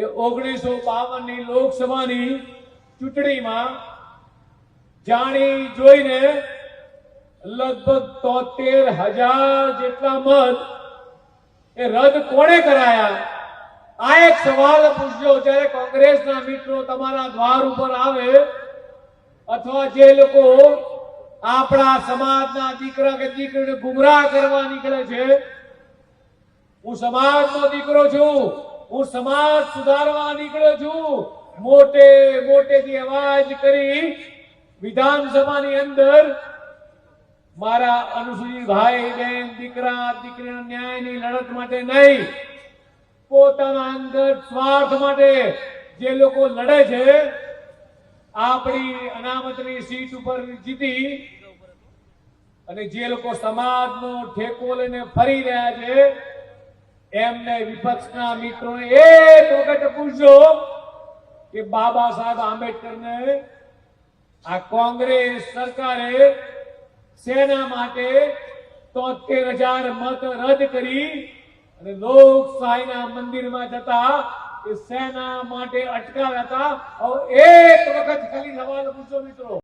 કે ઓગણીસો બાવનની લોકસભાની ચૂંટણીમાં જાણી જોઈને લગભગ તોતેર હજાર જેટલા મત એ રદ કોણે કરાયા? આ એક સવાલ પૂછજો જ્યારે કોંગ્રેસના મિત્રો તમારા દ્વાર ઉપર આવે અથવા જે લોકો આપણા સમાજના દીકરા કે દીકરીને ગુમરાહ કરવા નીકળે છે, હું સમાજનો દીકરો છું. હું સમાજ સુધારવા નીકળ્યો છું. મોટે મોટેથી અવાજ કરી વિધાનસભાની અંદર મારા અનુસૂચિત ભાઈ બહેન દીકરા, દીકરીના ન્યાયની લડત માટે નહીં, પોતાના અંદર સ્વાર્થ માટે જે લોકો લડે છે, આપણી અનામતની સીટ ઉપર જીતી અને જે લોકો સમાજનો ઠેકો લઈને ફરી રહ્યા છે એમને વિપક્ષના મિત્રોને એક વખત પૂછજો કે બાબા સાહેબ આંબેડકરને આ કોંગ્રેસ સરકારે સેના માટે તોતેર હજાર મત રદ કરી અને લોકશાહીના મંદિરમાં જતા એ સેના માટે અટકાવ્યા હતા? એક વખત ખાલી સવાલ પૂછો મિત્રો.